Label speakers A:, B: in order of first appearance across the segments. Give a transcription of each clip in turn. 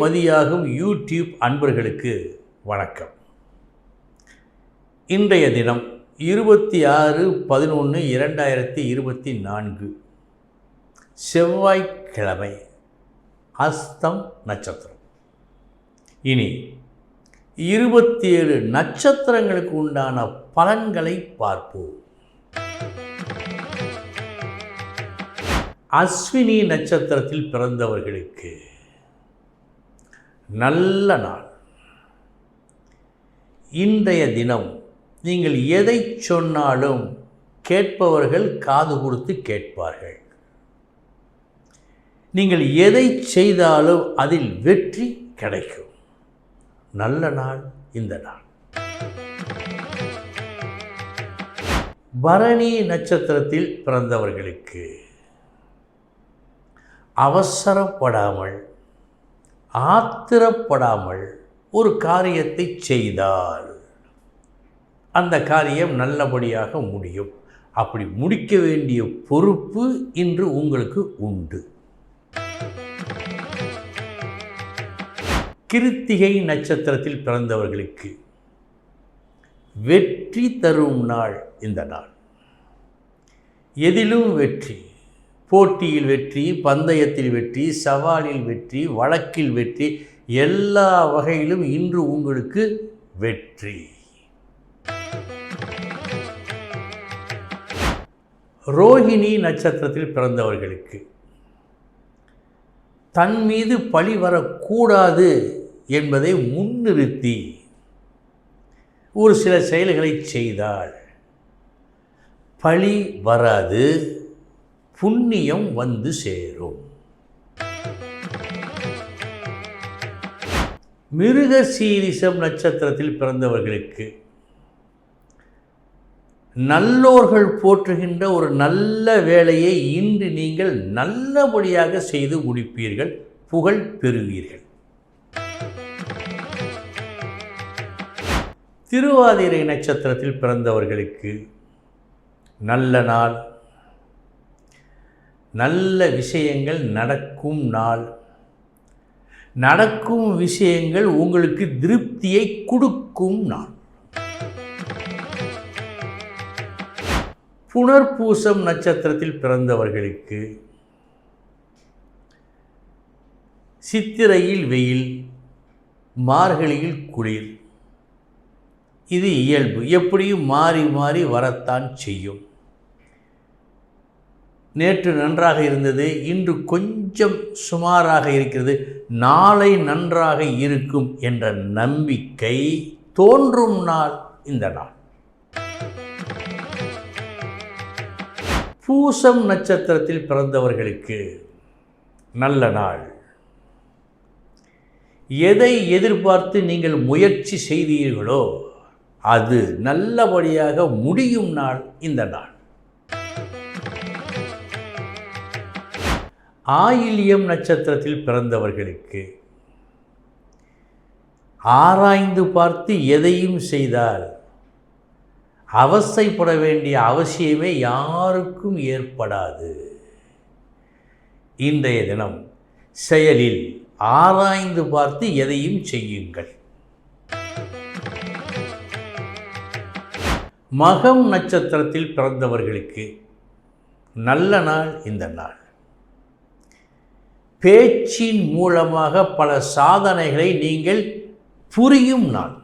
A: மதியாகும் YouTube அன்பர்களுக்கு வணக்கம். இன்றைய தினம் இருபத்தி ஆறு பதினொன்று இரண்டாயிரத்தி இருபத்தி நான்கு. செவ்வாய்க்கிழமை அஸ்தம் நட்சத்திரம். இனி இருபத்தி ஏழு நட்சத்திரங்களுக்கு உண்டான பலன்களை பார்ப்போம். அஸ்வினி நட்சத்திரத்தில் பிறந்தவர்களுக்கு நல்ல நாள். இன்றைய தினம் நீங்கள் எதை சொன்னாலும் கேட்பவர்கள் காது கொடுத்து கேட்பார்கள். நீங்கள் எதை செய்தாலும் அதில் வெற்றி கிடைக்கும். நல்ல நாள் இந்த நாள். பரணி நட்சத்திரத்தில் பிறந்தவர்களுக்கு அவசரப்படாமல் ஆத்திரப்படாமல் ஒரு காரியத்தை செய்தால் அந்த காரியம் நல்லபடியாக முடியும். அப்படி முடிக்க வேண்டிய பொறுப்பு இன்று உங்களுக்கு உண்டு. கிருத்திகை நட்சத்திரத்தில் பிறந்தவர்களுக்கு வெற்றி தரும் நாள் இந்த நாள். எதிலும் வெற்றி போட்டியில் வெற்றி பந்தயத்தில் வெற்றி சவாலில் வெற்றி வழக்கில் வெற்றி எல்லா வகையிலும் இன்று உங்களுக்கு வெற்றி. ரோஹிணி நட்சத்திரத்தில் பிறந்தவர்களுக்கு தன் மீது பழி வரக்கூடாது என்பதை முன்னிறுத்தி ஒரு சில செயல்களை செய்தால் பழி வராது. புண்ணியம் வந்து சேரும். மிருக சீரிசம் நட்சத்திரத்தில் பிறந்தவர்களுக்கு நல்லோர்கள் போற்றுகின்ற ஒரு நல்ல வேலையை இன்று நீங்கள் நல்லபடியாக செய்து முடிப்பீர்கள் புகழ் பெறுவீர்கள். திருவாதிரை நட்சத்திரத்தில் பிறந்தவர்களுக்கு நல்ல நாள் நல்ல விஷயங்கள் நடக்கும் நாள். நடக்கும் விஷயங்கள் உங்களுக்கு திருப்தியை கொடுக்கும் நாள். புனர்பூசம் நட்சத்திரத்தில் பிறந்தவர்களுக்கு சித்திரையில் வெயில் மார்கழியில் குளிர். இது இயல்பு. எப்படியும் மாறி மாறி வரத்தான் செய்யும். நேற்று நன்றாக இருந்தது இன்று கொஞ்சம் சுமாராக இருக்கிறது நாளை நன்றாக இருக்கும் என்ற நம்பிக்கை தோன்றும் நாள் இந்த நாள். பூசம் நட்சத்திரத்தில் பிறந்தவர்களுக்கு நல்ல நாள். எதை எதிர்பார்த்து நீங்கள் முயற்சி செய்தீர்களோ அது நல்லபடியாக முடியும் நாள் இந்த நாள். ஆயில்யம் நட்சத்திரத்தில் பிறந்தவர்களுக்கு. ஆராய்ந்து பார்த்து எதையும் செய்தால் அவசைப்பட வேண்டிய அவசியமே யாருக்கும் ஏற்படாது. இன்றைய தினம் செயலில் ஆராய்ந்து பார்த்து எதையும் செய்யுங்கள். மகம் நட்சத்திரத்தில் பிறந்தவர்களுக்கு நல்ல நாள் இந்த நாள். பேச்சின் மூலமாக பல சாதனைகளை நீங்கள் புரியும் நாள்.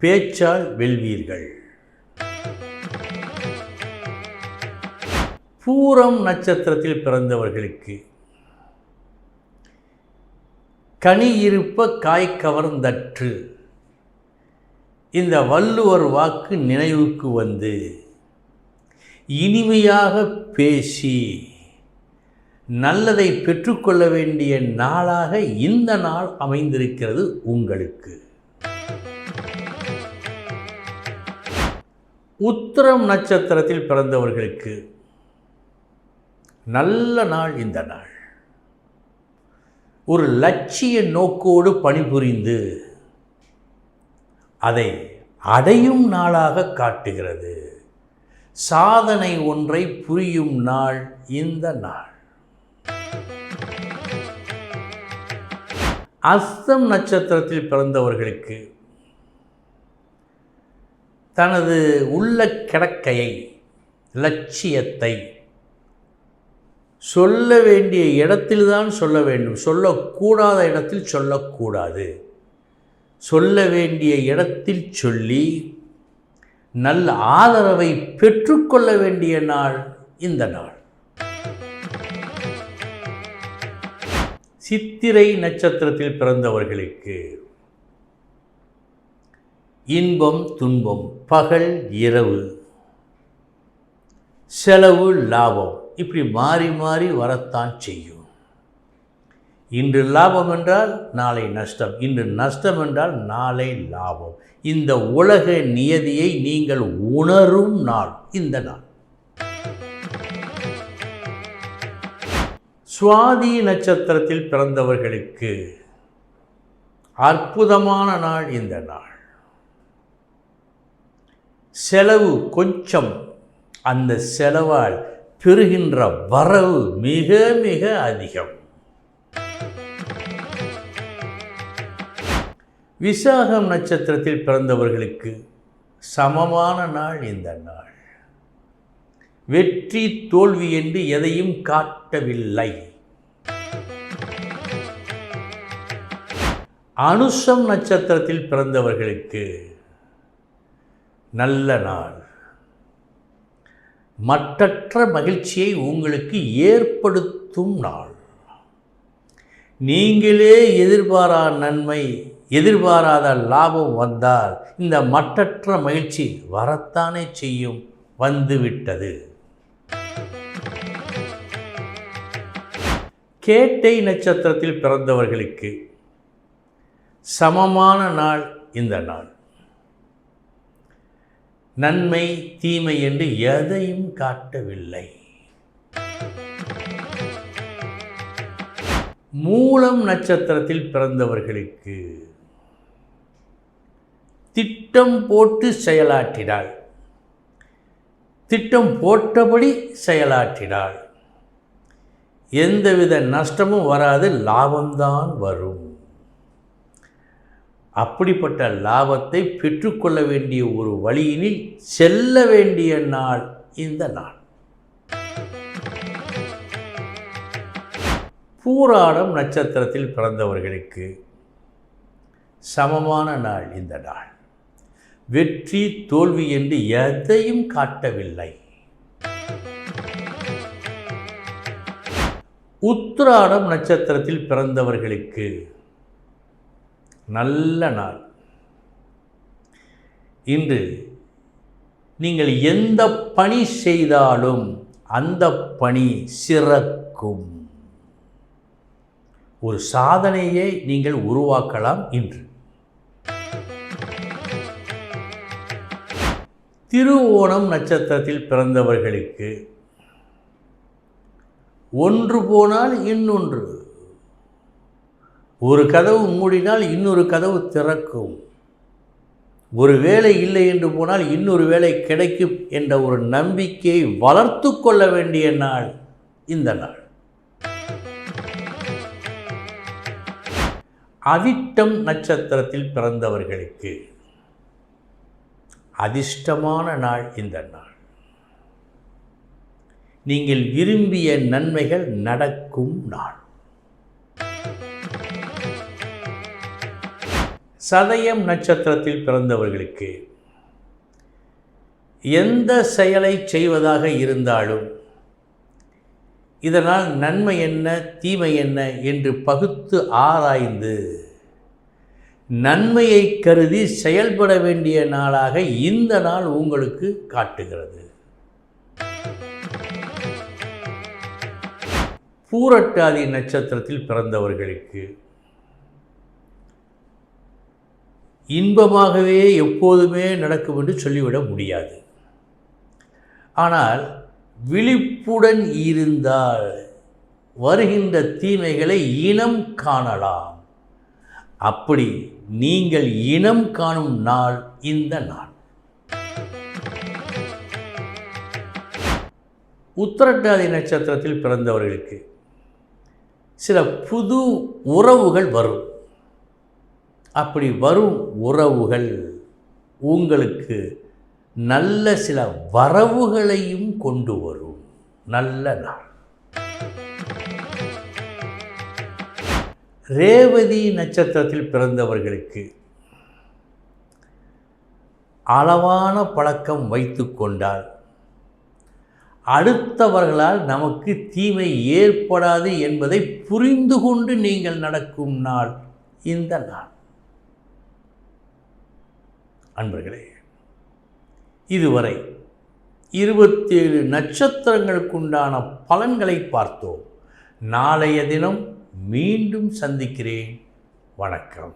A: பேச்சால் வெல்வீர்கள். பூரம் நட்சத்திரத்தில் பிறந்தவர்களுக்கு கனி இருப்ப காய் கவர்ந்தற்று. இந்த வள்ளுவர் வாக்கு நினைவுக்கு வந்து இனிமையாக பேசி நல்லதை பெற்றுக்கொள்ள வேண்டிய நாளாக இந்த நாள் அமைந்திருக்கிறது உங்களுக்கு. உத்திரம் நட்சத்திரத்தில் பிறந்தவர்களுக்கு நல்ல நாள் இந்த நாள். ஒரு லட்சிய நோக்கோடு பணிபுரிந்து அதை அடையும் நாளாக காட்டுகிறது. சாதனை ஒன்றை புரியும் நாள் இந்த நாள். அஸ்தம் நட்சத்திரத்தில் பிறந்தவர்களுக்கு தனது உள்ள கிடக்கையை லட்சியத்தை சொல்ல வேண்டிய இடத்தில்தான் சொல்ல வேண்டும். சொல்லக்கூடாத இடத்தில் சொல்லக்கூடாது. சொல்ல வேண்டிய இடத்தில் சொல்லி நல்ல ஆதரவை பெற்றுக்கொள்ள வேண்டிய நாள் இந்த நாள். சித்திரை நட்சத்திரத்தில் பிறந்தவர்களுக்கு. இன்பம் துன்பம் பகல் இரவு. செலவு லாபம். இப்படி மாறி மாறி வரத்தான் செய்யும். இன்று லாபம் என்றால் நாளை நஷ்டம். இன்று நஷ்டம் என்றால் நாளை லாபம். இந்த உலக நியதியை நீங்கள் உணரும் நாள். இந்த நாள். சுவாதி நட்சத்திரத்தில் பிறந்தவர்களுக்கு அற்புதமான நாள் இந்த நாள். செலவு கொஞ்சம் அந்த செலவால் பெறுகின்ற வரவு மிக மிக அதிகம். விசாகம் நட்சத்திரத்தில் பிறந்தவர்களுக்கு சமமான நாள் இந்த நாள். வெற்றி தோல்வி என்று எதையும் காட்டவில்லை. அனுஷம் நட்சத்திரத்தில் பிறந்தவர்களுக்கு நல்ல நாள். மற்றற்ற மகிழ்ச்சியை உங்களுக்கு ஏற்படுத்தும் நாள். நீங்களே எதிர்பாரா நன்மை எதிர்பாராத லாபம் வந்தால் இந்த மற்றற்ற மகிழ்ச்சி வரத்தானே செய்யும் வந்துவிட்டது. கேட்டை நட்சத்திரத்தில் பிறந்தவர்களுக்கு சமமான நாள் இந்த நாள். நன்மை தீமை என்று எதையும் காட்டவில்லை. மூலம் நட்சத்திரத்தில் பிறந்தவர்களுக்கு திட்டம் போட்டு செயலாற்றினாள். திட்டம் போட்டபடி செயலாற்றினாள். எந்தவித நஷ்டமும் வராது லாபம்தான் வரும். அப்படிப்பட்ட லாபத்தை பெற்றுக்கொள்ள வேண்டிய ஒரு வழியினில் செல்ல வேண்டிய நாள் இந்த நாள். பூராடம் நட்சத்திரத்தில் பிறந்தவர்களுக்கு சமமான நாள் இந்த நாள். வெற்றி தோல்வி என்று எதையும் காட்டவில்லை. உத்திராடம் நட்சத்திரத்தில் பிறந்தவர்களுக்கு நல்ல நாள். இன்று நீங்கள் எந்த பணி செய்தாலும் அந்த பணி சிறக்கும். ஒரு சாதனையை நீங்கள் உருவாக்கலாம் இன்று. திருவோணம் நட்சத்திரத்தில் பிறந்தவர்களுக்கு ஒன்று போனால் இன்னொன்று. ஒரு கதவு மூடினால் இன்னொரு கதவு திறக்கும். ஒரு வேலை இல்லை என்று போனால் இன்னொரு வேலை கிடைக்கும் என்ற ஒரு நம்பிக்கையை வளர்த்து கொள்ள வேண்டிய நாள் இந்த நாள். அவிட்டம் நட்சத்திரத்தில் பிறந்தவர்களுக்கு அதிர்ஷ்டமான நாள் இந்த நாள். நீங்கள் விரும்பிய நன்மைகள் நடக்கும் நாள். சதயம் நட்சத்திரத்தில் பிறந்தவர்களுக்கு எந்த செயலை செய்வதாக இருந்தாலும் இதனால் நன்மை என்ன தீமை என்ன என்று பகுத்து ஆராய்ந்து நன்மையை கருதி செயல்பட வேண்டிய நாளாக இந்த நாள் உங்களுக்கு காட்டுகிறது. பூரட்டாதி நட்சத்திரத்தில் பிறந்தவர்களுக்கு இன்பமாகவே எப்போதுமே நடக்கும் என்று சொல்லிவிட முடியாது. ஆனால் விழிப்புடன் இருந்தால் வருகின்ற தீமைகளை இனம் காணலாம். அப்படி நீங்கள் இனம் காணும் நாள் இந்த நாள். உத்தரட்டாதி நட்சத்திரத்தில் பிறந்தவர்களுக்கு சில புது உறவுகள் வரும். அப்படி வரும் உறவுகள் உங்களுக்கு நல்ல சில வரவுகளையும் கொண்டு வரும். நல்ல நாள். ரேவதி நட்சத்திரத்தில் பிறந்தவர்களுக்கு அளவான பழக்கம் வைத்து கொண்டால் அடுத்தவர்களால் நமக்கு தீமை ஏற்படாது என்பதை புரிந்து கொண்டு நீங்கள் நடக்கும் நாள் இந்த நாள். அன்பர்களே இதுவரை இருபத்தேழு நட்சத்திரங்களுக்குண்டான பலன்களை பார்த்தோம். நாளைய தினம் மீண்டும் சந்திக்கிறேன். வணக்கம்.